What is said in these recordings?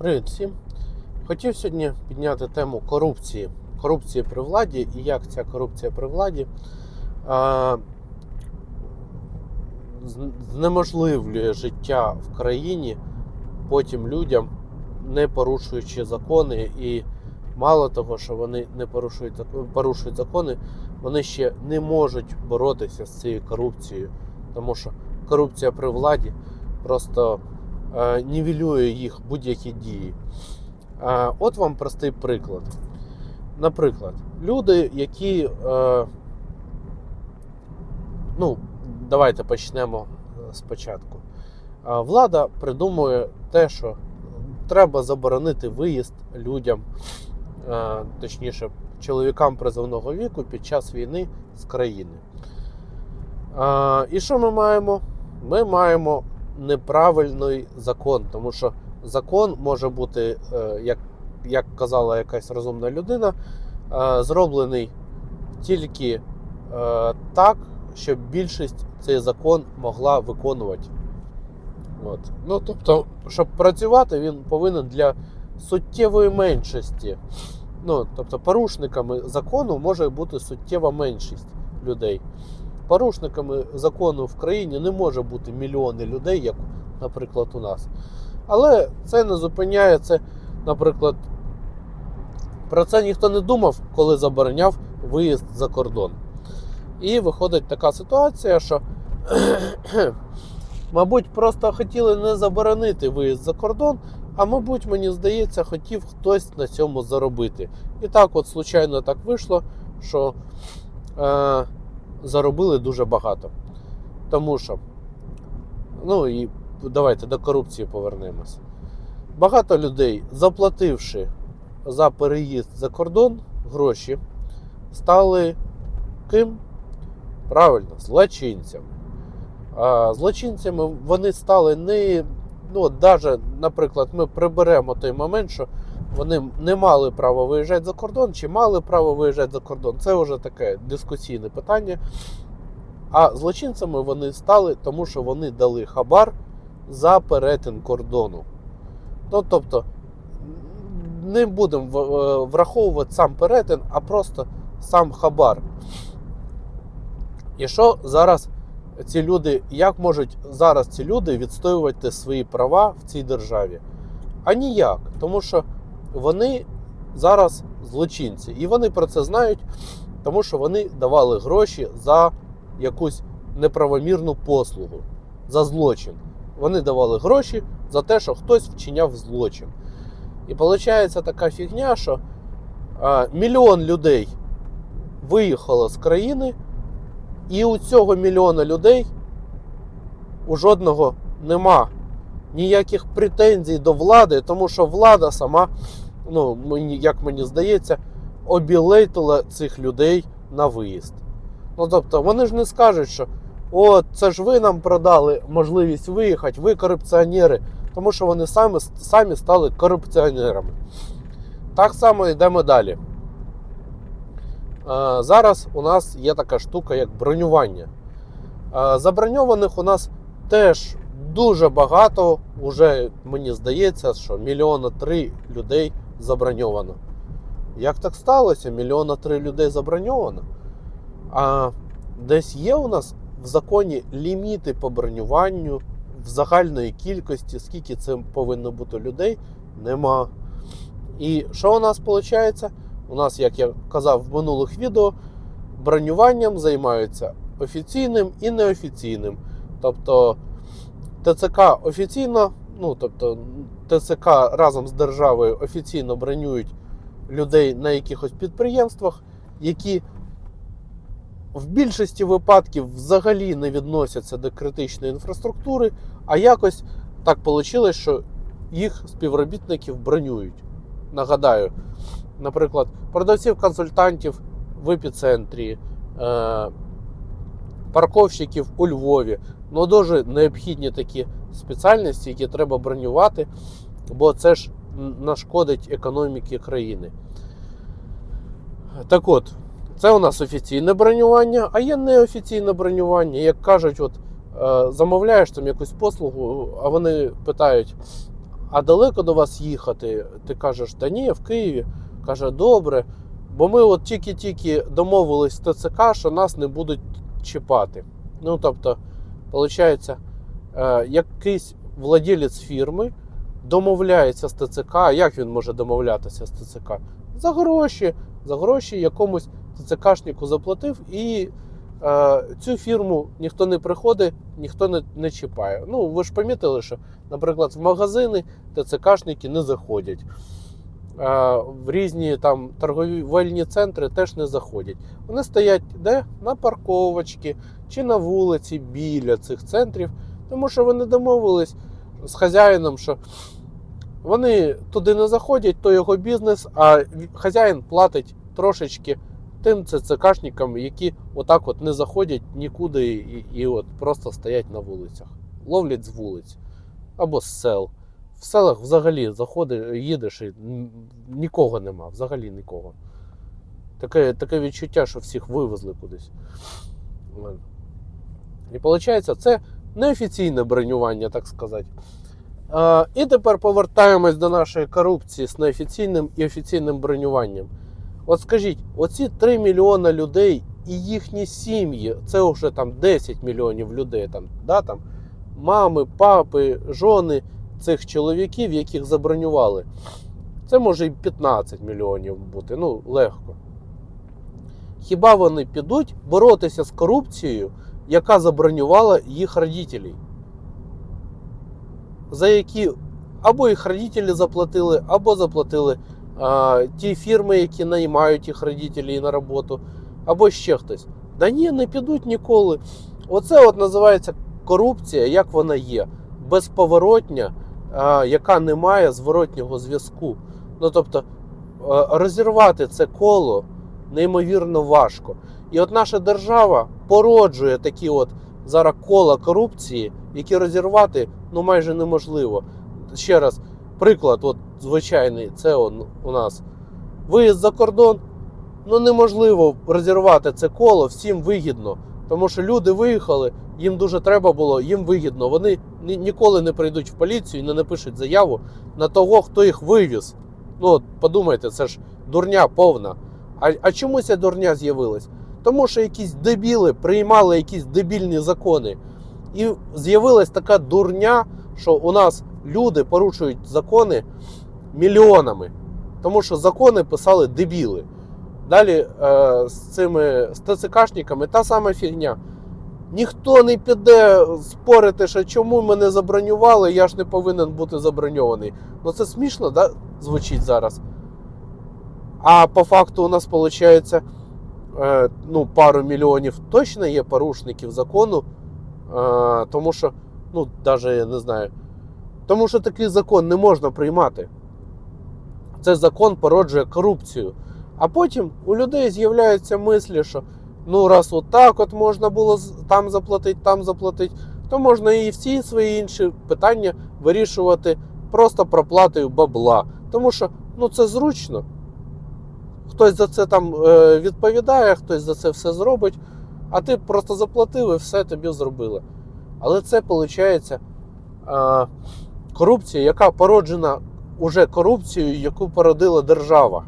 Привіт всім. Хотів сьогодні підняти тему корупції. Корупції при владі і як ця корупція при владі а, знеможливлює життя в країні потім людям, не порушуючи закони. І мало того, що вони не порушують, порушують закони, вони ще не можуть боротися з цією корупцією. Тому що корупція при владі просто нівелює їх будь-які дії. Е, От вам простий приклад. Наприклад, люди, які. е, Ну, давайте почнемо е, спочатку. Е, Влада придумує те, що треба заборонити виїзд людям, е, точніше, чоловікам призовного віку під час війни з країни. Е, І що ми маємо? Ми маємо неправильний закон, тому що закон може бути, е, як, як казала якась розумна людина, е, зроблений тільки е, так, щоб більшість цей закон могла виконувати. От. Ну, тобто, щоб працювати, він повинен для суттєвої меншості. Ну, тобто, порушниками закону може бути суттєва меншість людей. Порушниками закону в країні не може бути мільйони людей, як, наприклад, у нас. Але це не зупиняє це, наприклад, про це ніхто не думав, коли забороняв виїзд за кордон. І виходить така ситуація, що, мабуть, просто хотіли не заборонити виїзд за кордон, а мабуть, мені здається, хотів хтось на цьому заробити. І так, от, случайно так вийшло, що е, заробили дуже багато. Тому що, ну і давайте до корупції повернемось. Багато людей, заплативши за переїзд за кордон гроші, стали ким? Правильно, злочинцями. А злочинцями вони стали не. Ну, даже, наприклад, ми приберемо той момент, що вони не мали права виїжджати за кордон, чи мали право виїжджати за кордон. Це вже таке дискусійне питання. А злочинцями вони стали, тому що вони дали хабар за перетин кордону. Ну, тобто, не будемо е, враховувати сам перетин, а просто сам хабар. І що зараз ці люди, як можуть зараз ці люди відстоювати свої права в цій державі? А ніяк. Тому що вони зараз злочинці. І вони про це знають, тому що вони давали гроші за якусь неправомірну послугу, за злочин. Вони давали гроші за те, що хтось вчиняв злочин. І виходить така фігня, що а, мільйон людей виїхало з країни, і у цього мільйона людей у жодного нема ніяких претензій до влади, тому що влада сама, ну, мені, як мені здається, обілетила цих людей на виїзд. Ну, тобто, вони ж не скажуть, що о, це ж ви нам продали можливість виїхати, ви корупціонери, тому що вони самі, самі стали корупціонерами. Так само йдемо далі. Зараз у нас є така штука, як бронювання. Заброньованих у нас теж дуже багато. Уже мені здається, що мільйона три людей заброньовано. Як так сталося? Мільйона три людей заброньовано. А десь є у нас в законі ліміти по бронюванню в загальної кількості, скільки це повинно бути людей, нема. І що у нас виходить? У нас, як я казав в минулих відео, бронюванням займаються офіційним і неофіційним. Тобто ТЦК офіційно, ну тобто ТЦК разом з державою офіційно бронюють людей на якихось підприємствах, які в більшості випадків взагалі не відносяться до критичної інфраструктури, а якось так вийшло, що їх співробітників бронюють. Нагадаю, наприклад, продавців-консультантів в епіцентрі, е, парковщиків у Львові. Ну, дуже необхідні такі спеціальності, які треба бронювати, бо це ж нашкодить економіці країни. Так от, це у нас офіційне бронювання, а є неофіційне бронювання. Як кажуть, от, е, замовляєш там якусь послугу, а вони питають: а далеко до вас їхати? Ти кажеш, та ні, в Києві. Каже, добре. Бо ми от тільки-тільки домовились з ТЦК, що нас не будуть чіпати. Ну, тобто, виходить, е, якийсь владелець фірми домовляється з ТЦК. А Як він може домовлятися з ТЦК? За гроші. За гроші якомусь ТЦКшнику заплатив і е, цю фірму ніхто не приходить, ніхто не, не чіпає. Ну, ви ж помітили, що, наприклад, в магазини ТЦКшники не заходять. В різні там торговельні центри теж не заходять. Вони стоять де? На парковочці чи на вулиці біля цих центрів, тому що вони домовились з хазяїном, що вони туди не заходять, то його бізнес, а хазяїн платить трошечки тим ЦЦКшникам, які отак от не заходять нікуди і, і от просто стоять на вулицях, ловлять з вулиць або з сел. В селах взагалі заходиш, їдеш і нікого нема, взагалі нікого. Таке, таке відчуття, що всіх вивезли кудись. І виходить, це неофіційне бронювання, так сказати. А, і тепер повертаємось до нашої корупції з неофіційним і офіційним бронюванням. От скажіть, оці 3 мільйони людей і їхні сім'ї, це вже там 10 мільйонів людей, там, да, там, мами, папи, жони цих чоловіків, яких забронювали. Це може і 15 мільйонів бути, ну, легко. Хіба вони підуть боротися з корупцією, яка забронювала їх родителей? За які або їх родителі заплатили, або заплатили а, ті фірми, які наймають їх родителей на роботу, або ще хтось. Да ні, не підуть ніколи. Оце от називається корупція, як вона є, безповоротня, яка не має зворотнього зв'язку. Ну тобто а, розірвати це коло неймовірно важко. І от наша держава породжує такі от зараз кола корупції, які розірвати ну майже неможливо. Ще раз, приклад, от звичайний, це он, у нас виїзд за кордон. Ну неможливо розірвати це коло, всім вигідно. Тому що люди виїхали, їм дуже треба було, їм вигідно. Вони ні- ніколи не прийдуть в поліцію і не напишуть заяву на того, хто їх вивіз. Ну, от подумайте, це ж дурня повна. А, а чому ця дурня з'явилась? Тому що якісь дебіли приймали якісь дебільні закони. І з'явилась така дурня, що у нас люди порушують закони мільйонами. Тому що закони писали дебіли. Далі е, з цими з ТЦКшниками та сама фігня. Ніхто не піде спорити, що чому мене забронювали, я ж не повинен бути заброньований. Ну це смішно, да? звучить зараз. А по факту у нас виходить е, ну, пару мільйонів точно є порушників закону. Е, тому що, ну, навіть я не знаю. Тому що такий закон не можна приймати. Цей закон породжує корупцію. А потім у людей з'являються мислі, що ну раз отак от можна було там заплатити, там заплатити, то можна і всі свої інші питання вирішувати просто проплатою бабла. Тому що ну це зручно. Хтось за це там е, відповідає, хтось за це все зробить, а ти просто заплатив і все тобі зробили. Але це виходить корупція, яка породжена уже корупцією, яку породила держава.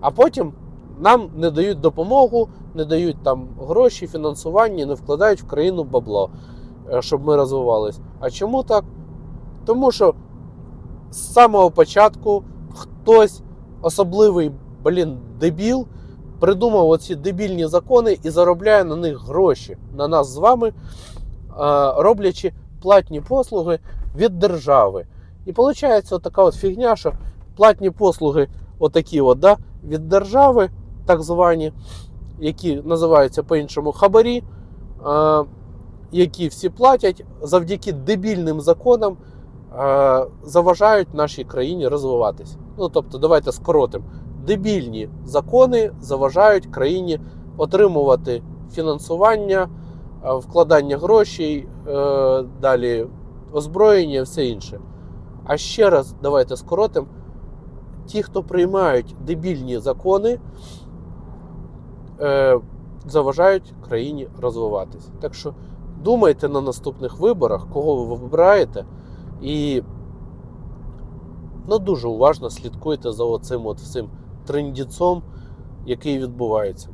А потім нам не дають допомогу, не дають там гроші, фінансування, не вкладають в країну бабло, е, щоб ми розвивались. А чому так? Тому що з самого початку хтось, особливий блін, дебіл, придумав оці дебільні закони і заробляє на них гроші на нас з вами, е, роблячи платні послуги від держави. І виходить така от фігня, що платні послуги, отакі от, да, від держави, так звані, які називаються по-іншому хабарі, е, які всі платять завдяки дебільним законам, е, заважають нашій країні розвиватися. Ну тобто, давайте скоротимо. Дебільні закони заважають країні отримувати фінансування, е, вкладання грошей, далі озброєння, все інше. А ще раз давайте скоротимо. Ті, хто приймають дебільні закони, е, заважають країні розвиватися. Так що думайте на наступних виборах, кого ви вибираєте, і Ну дуже уважно слідкуйте за оцим от всім трендіцом, який відбувається.